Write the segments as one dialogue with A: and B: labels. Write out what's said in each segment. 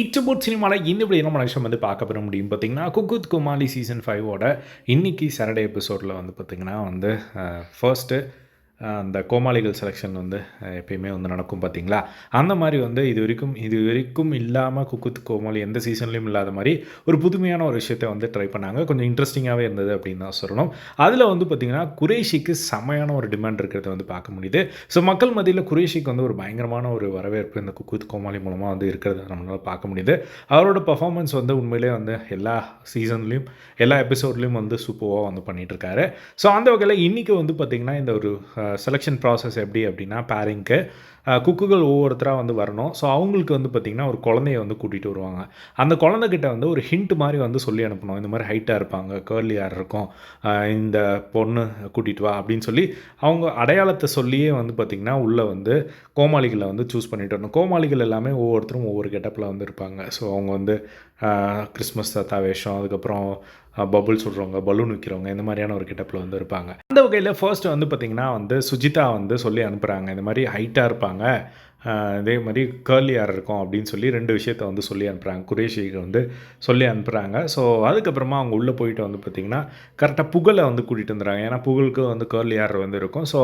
A: இச்சபோட் சினிமாவில் இந்த இப்படி என்ன விஷயம் வந்து பார்க்க பெற முடியும்? பார்த்தீங்கன்னா குக்குத் குமாலி சீசன் ஃபைவோட இன்றைக்கி சாட்டர்டே எபிசோடில் வந்து பார்த்திங்கன்னா வந்து ஃபர்ஸ்ட்டு அந்த கோமாளிகள் செலெக்ஷன் வந்து எப்பயுமே வந்து நடக்கும் பார்த்தீங்களா அந்த மாதிரி வந்து இது வரைக்கும் இது வரைக்கும் இல்லாமல் குக்குத் கோமாளி எந்த சீசன்லேயும் இல்லாத மாதிரி ஒரு புதுமையான ஒரு விஷயத்தை வந்து ட்ரை பண்ணாங்க. கொஞ்சம் இன்ட்ரெஸ்டிங்காகவே இருந்தது அப்படின்னு தான் சொல்லணும். அதில் வந்து பார்த்திங்கன்னா குரேஷிக்கு செமையான ஒரு டிமாண்ட் இருக்கிறத வந்து பார்க்க முடியுது. ஸோ மக்கள் மத்தியில் குரேஷிக்கு வந்து ஒரு பயங்கரமான ஒரு வரவேற்பு இந்த குக்குத் கோமாளி மூலமாக வந்து இருக்கிறத நம்மளால் பார்க்க முடியுது. அவரோட பர்ஃபார்மன்ஸ் வந்து உண்மையிலே வந்து எல்லா சீசன்லேயும் எல்லா எபிசோட்லேயும் வந்து சூப்பராக வந்து பண்ணிகிட்ருக்காரு ஸோ அந்த வகையில் இன்றைக்கி வந்து பார்த்திங்கன்னா இந்த ஒரு செலெக்ஷன் ப்ராசஸ் எப்படி அப்படின்னா பேரிங்க்கு குக்குகள் ஒவ்வொருத்தராக வந்து வரணும். ஸோ அவங்களுக்கு வந்து பார்த்திங்கன்னா ஒரு குழந்தைய வந்து கூட்டிகிட்டு வருவாங்க. அந்த குழந்தைகிட்ட வந்து ஒரு ஹிண்ட் மாதிரி வந்து சொல்லி அனுப்பணும். இந்த மாதிரி ஹைட்டாக இருப்பாங்க கேர்லியாக இருக்கும் இந்த பொண்ணு கூட்டிகிட்டு வா அப்படின்னு சொல்லி அவங்க அடையாளத்தை சொல்லியே வந்து பார்த்திங்கன்னா உள்ளே வந்து கோமாளிகளை வந்து சூஸ் பண்ணிட்டு வரணும். கோமாளிகள் எல்லாமே ஒவ்வொருத்தரும் ஒவ்வொரு கெட்டப்பில் வந்து இருப்பாங்க. ஸோ அவங்க வந்து கிறிஸ்மஸ் தாத்தா வேஷம் அதுக்கப்புறம் பபுள் சுடுறவங்க பலூன் விற்கிறவங்க இந்த மாதிரியான ஒரு கெட்டப்பில் வந்து இருப்பாங்க. அந்த வகையில் ஃபர்ஸ்ட் வந்து பார்த்திங்கன்னா வந்து சுஜிதா வந்து சொல்லி அனுப்புகிறாங்க இந்த மாதிரி ஹைட்டாக இருப்பாங்க. இதே மாதிரி கேர்லியாக இருக்கும் அப்படின்னு சொல்லி ரெண்டு விஷயத்த வந்து சொல்லி அனுப்புகிறாங்க குரேஷிக்கு வந்து சொல்லி அனுப்புகிறாங்க ஸோ அதுக்கப்புறமா அவங்க உள்ளே போயிட்டு வந்து பார்த்திங்கன்னா கரெக்டாக புகழை வந்து கூட்டிகிட்டு வந்துடுறாங்க. ஏன்னா புகழுக்கு வந்து கேர்லியார் வந்து இருக்கும். ஸோ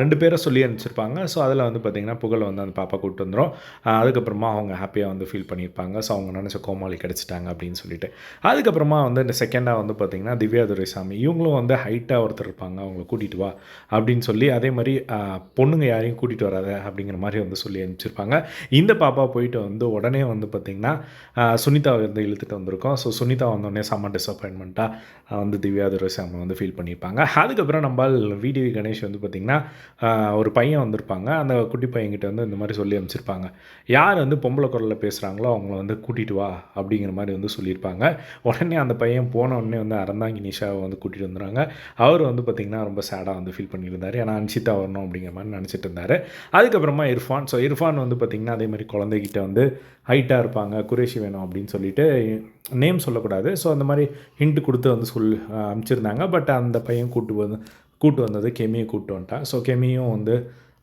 A: ரெண்டு பேரை சொல்லி அனுப்பிச்சிருப்பாங்க. ஸோ அதில் வந்து பார்த்திங்கன்னா புகழை வந்து அந்த பாப்பா கூப்பிட்டு வந்துடும் அதுக்கப்புறமா அவங்க ஹாப்பியாக வந்து ஃபீல் பண்ணியிருப்பாங்க. ஸோ அவங்க நினச்ச கோமாளி கிடச்சிட்டாங்க அப்படின்னு சொல்லிட்டு. அதுக்கப்புறமா வந்து இந்த செகண்டாக வந்து பார்த்திங்கன்னா திவ்யா துரைசாமி இவங்களும் வந்து ஹைட்டாக ஒருத்தர் இருப்பாங்க. அவங்கள கூட்டிகிட்டு வா அப்படின்னு சொல்லி அதே மாதிரி பொண்ணுங்க யாரையும் கூட்டிகிட்டு வராத அப்படிங்கிற மாதிரி வந்து சொல்லி அனுப்பிச்சிருப்பாங்க. இந்த பாப்பா போயிட்டு வந்து உடனே வந்து பார்த்திங்கன்னா சுனிதா வந்து இழுத்துட்டு வந்திருக்கோம். ஸோ சுனிதா வந்தோடனே செம்ம டிசப்பாயின்மெண்ட்டாக வந்து திவ்யா துரைசாமி வந்து ஃபீல் பண்ணியிருப்பாங்க. அதுக்கப்புறம் நம்ம விடிவி கணேஷ் வந்து பார்த்திங்கன்னா ஒரு பையன் வந்திருப்பாங்க. அந்த குட்டி பையன்கிட்ட வந்து இந்த மாதிரி சொல்லி அனுப்பிச்சிருப்பாங்க. யார் வந்து பொம்பளை குரலில் பேசுகிறாங்களோ அவங்கள வந்து கூட்டிகிட்டு வா அப்படிங்கிற மாதிரி வந்து சொல்லியிருப்பாங்க. உடனே அந்த பையன் போன உடனே வந்து அறந்தாங்கி நிஷாவை வந்து கூட்டிகிட்டு வந்துடுறாங்க. அவர் வந்து பார்த்திங்கன்னா ரொம்ப சேடாக வந்து ஃபீல் பண்ணியிருந்தார். ஏன்னா அன்ஷிதா வரணும் அப்படிங்கிற மாதிரி நினச்சிட்டு இருந்தார். அதுக்கப்புறமா இர்ஃபான் ஸோ இர்ஃபான் வந்து பார்த்திங்கன்னா அதே மாதிரி குழந்தைகிட்ட வந்து ஹைட்டாக இருப்பாங்க குரேஷி வேணும் அப்படின்னு சொல்லிட்டு நேம் சொல்லக்கூடாது. ஸோ அந்த மாதிரி ஹிண்ட் கொடுத்து வந்து சொல் அனுப்பிச்சிருந்தாங்க. பட் அந்த பையன் கூட்டு வந்து கூட்டு வந்தது கெமியை கூப்பிட்டு வந்துட்டான் ஸோ கெமியும் வந்து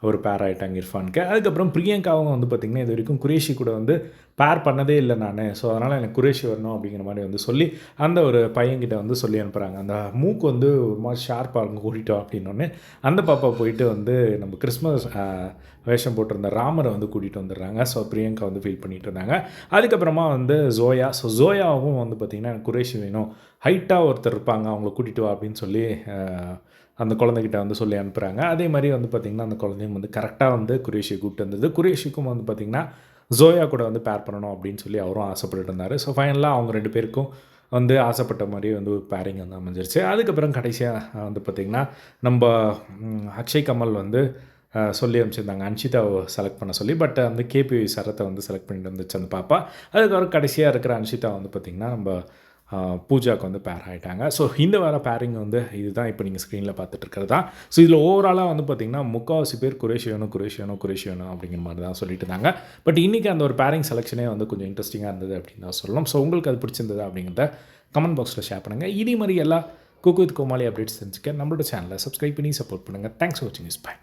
A: ஒரு பேர் ஆகிட்டாங்க இர்ஃபானுக்கு. அதுக்கப்புறம் பிரியங்காவும் வந்து பார்த்திங்கன்னா இது வரைக்கும் குரேஷி கூட வந்து பேர் பண்ணதே இல்லை நான். ஸோ அதனால் எனக்கு குரேஷி வரணும் அப்படிங்கிற மாதிரி வந்து சொல்லி அந்த ஒரு பையன்கிட்ட வந்து சொல்லி அனுப்புகிறாங்க அந்த மூக்கு வந்து ஒரு மாதிரி ஷார்ப்பாக இருக்கும் கூட்டிட்டோம் அப்படின்னோடனே அந்த பாப்பா போயிட்டு வந்து நம்ம கிறிஸ்மஸ் வேஷம் போட்டிருந்த ராமரை வந்து கூட்டிகிட்டு வந்துடுறாங்க. ஸோ பிரியங்கா வந்து ஃபீல் பண்ணிட்டு இருந்தாங்க. அதுக்கப்புறமா வந்து ஜோயா. ஸோ ஜோயாவும் வந்து பார்த்திங்கன்னா எனக்கு குரேஷி வேணும். ஹைட்டாக ஒருத்தர் இருப்பாங்க. அவங்கள கூட்டிகிட்டு வா அப்படின்னு சொல்லி அந்த குழந்தைகிட்ட வந்து சொல்லி அனுப்புகிறாங்க அதே மாதிரி வந்து பார்த்திங்கன்னா அந்த குழந்தையும் வந்து கரெக்டாக வந்து குரேஷியை கூப்பிட்டு வந்தது. குரேஷிக்கும் வந்து பார்த்திங்கன்னா ஜோயா கூட வந்து பேர் பண்ணணும் அப்படின்னு சொல்லி அவரும் ஆசைப்பட்டுட்டு இருந்தார். ஸோ ஃபைனலாக அவங்க ரெண்டு பேருக்கும் வந்து ஆசைப்பட்ட மாதிரி வந்து ஒரு பேரிங் வந்து அமைஞ்சிருச்சு. அதுக்கப்புறம் கடைசியாக வந்து பார்த்திங்கன்னா நம்ம அக்ஷய் கமல் வந்து சொல்லி அனுப்பிச்சிருந்தாங்க. அன்ஷிதாவை செலக்ட் பண்ண சொல்லி பட் அந்த கேபி சரத்தை வந்து செலக்ட் பண்ணிட்டு வந்துச்சு அந்த பாப்பா. அதுக்கப்புறம் கடைசியாக இருக்கிற அன்ஷிதா வந்து பார்த்திங்கன்னா நம்ம பூஜாவுக்கு வந்து பேர் ஆகிட்டாங்க ஸோ இந்த வார பேரிங் வந்து இதுதான் இப்போ நீங்கள் ஸ்க்ரீனில் பார்த்துட்டு இருக்கிறது? தான் ஸோ இதில் ஓவராலாக வந்து பார்த்திங்கன்னா முக்கால்வாசி பேர் குரேஷியனும் குரேஷியனும் குரேஷியனும் அப்படிங்கிற மாதிரி தான் சொல்லிட்டு இருந்தாங்க. பட் இன்றைக்கி அந்த ஒரு பேரிங் செலெக்ஷனே வந்து கொஞ்சம் இன்ட்ரெஸ்டிங்காக இருந்தது அப்படின்னு தான் சொல்லலாம் ஸோ உங்களுக்கு அது பிடிச்சிருந்தது அப்படிங்கிறத கமெண்ட் பாக்ஸில் ஷேர் பண்ணுங்கள் இதே மாதிரி எல்லா குக்கு வித் கோமாளி அப்டேட்ஸ் தெரிஞ்சுக்க நம்மளோட சேனலை சப்ஸ்கிரைப் பண்ணி சப்போர்ட் பண்ணுங்கள் தேங்க்ஸ் ஃபார் வாட்சிங் இஸ் பை